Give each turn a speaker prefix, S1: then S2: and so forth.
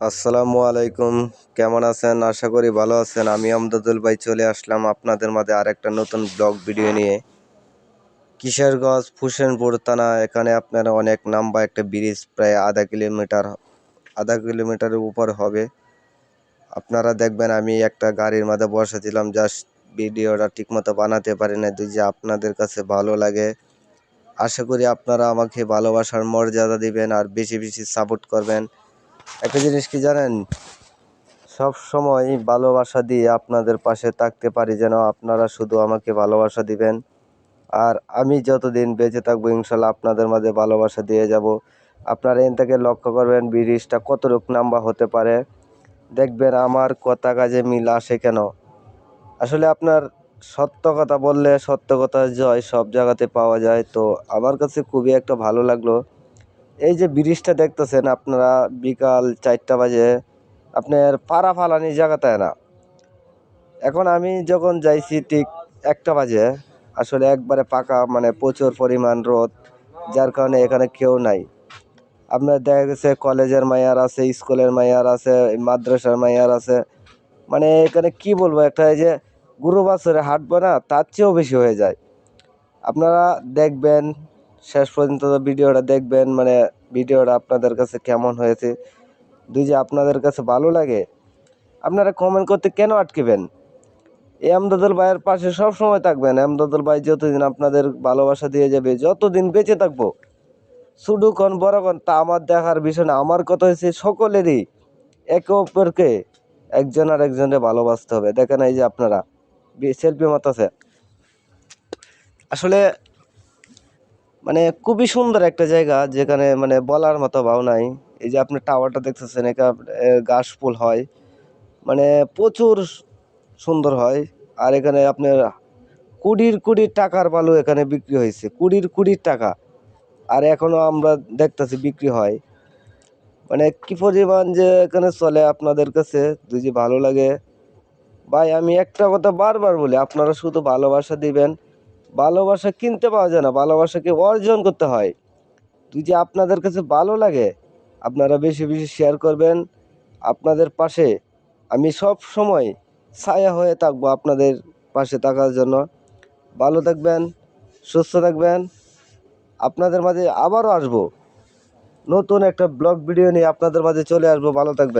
S1: আসসালামু আলাইকুম। কেমন আছেন? আশা করি ভালো আছেন। আমি আমদাদুল ভাই চলে আসলাম আপনাদের মাঝে আরেকটা নতুন ব্লগ ভিডিও নিয়ে। কিশোরগঞ্জ ফুসেনপুর থানা, এখানে আপনারা অনেক নাম্বা একটা ব্রিজ প্রায় আধা কিলোমিটার, আধা কিলোমিটারের উপর হবে। আপনারা দেখবেন আমি একটা গাড়ির মাঝে বসেছিলাম জাস্ট ভিডিওটা ঠিকমতো বানাতে পারি না যে আপনাদের কাছে ভালো লাগে। আশা করি আপনারা আমাকে ভালোবাসার মর্যাদা দিবেন আর বেশি বেশি সাপোর্ট করবেন। একটা জিনিস কি জানেন? সব সময় ভালোবাসা দিয়ে আপনাদের পাশে থাকতে পারি যেন আপনারা শুধু আমাকে ভালোবাসা দিবেন। আর আমি যতদিন বেঁচে থাকব ইনশাল্লাহ আপনাদের মাঝে ভালোবাসা দিয়ে যাব। আপনারা এন থেকে লক্ষ্য করবেন ব্রিজটা কতটুক নাম্বা হতে পারে। দেখবেন আমার কথা কাজে মিল আসে কেন? আসলে আপনার সত্য কথা বললে সত্য কথা জয় সব জায়গাতে পাওয়া যায়। তো আমার কাছে খুবই একটা ভালো লাগল। এই যে ব্রিজটা দেখতেছেন আপনারা, বিকাল চারটা বাজে, আপনার পাড়া ফালানি জায়গাটায় না। এখন আমি যখন যাইছি ঠিক একটা বাজে, আসলে একবারে পাকা মানে প্রচুর পরিমাণ রোদ, যার কারণে এখানে কেউ নাই। আপনার দেখা গেছে কলেজের মায়ার আছে, স্কুলের মায়ার আছে, মাদ্রাসার মায়ার আছে। মানে এখানে কি বলব, একটা এই যে গুরু বাছরে হাঁটবো না, তার চেয়েও বেশি হয়ে যায়। আপনারা দেখবেন শেষ পর্যন্ত ভিডিওটা দেখবেন মানে ভিডিওটা আপনাদের কাছে কেমন হয়েছে? দুই যে আপনাদের কাছে ভালো লাগে, আপনারা কমেন্ট করতে কেন আটকেবেন? এই আমদাদুল ভাইয়ের পাশে সব সময় থাকবেন। আমদাদুল ভাই যতদিন আপনাদের ভালোবাসা দিয়ে যাবে, যতদিন বেঁচে থাকব বড় কন, তা আমার দেখার বিষয় না, আমার কথা হয়েছে সকলেরই, একে অপরকে একজন আর একজনের ভালোবাসতে হবে। দেখেন এই যে আপনারা সেলফি মাতাছে আসলে মানে খুবই সুন্দর একটা জায়গা যেখানে মানে বলার মতো ভাও নাই। এই যে আপনি টাওয়ারটা দেখতেছেন এখানে ঘাস ফুল হয়। মানে প্রচুর সুন্দর হয়। আর এখানে আপনার কুড়ির কুড়ির টাকার বালু এখানে বিক্রি হয়েছে। কুড়ির কুড়ির টাকা। আর এখনও আমরা দেখতেছি বিক্রি হয়। মানে কি পরিমাণ যে এখানে চলে আপনাদের কাছে, যদি ভালো লাগে। ভাই, আমি একটা কথা বারবার বলি, আপনারা শুধু ভালোবাসা দিবেন ভালোবাসা কিনতে পাওয়া যায় না, ভালোবাসাকে অর্জন করতে হয়। যদি আপনাদের কাছে ভালো লাগে, আপনারা বেশি বেশি শেয়ার করবেন। আপনাদের পাশে আমি সব সময় ছায়া হয়ে থাকব আপনাদের পাশে থাকার জন্য। ভালো থাকবেন, সুস্থ থাকবেন। আপনাদের মাঝে আবারও আসব। নতুন একটা ব্লগ ভিডিও নিয়ে আপনাদের মাঝে চলে আসব। ভালো থাকবেন।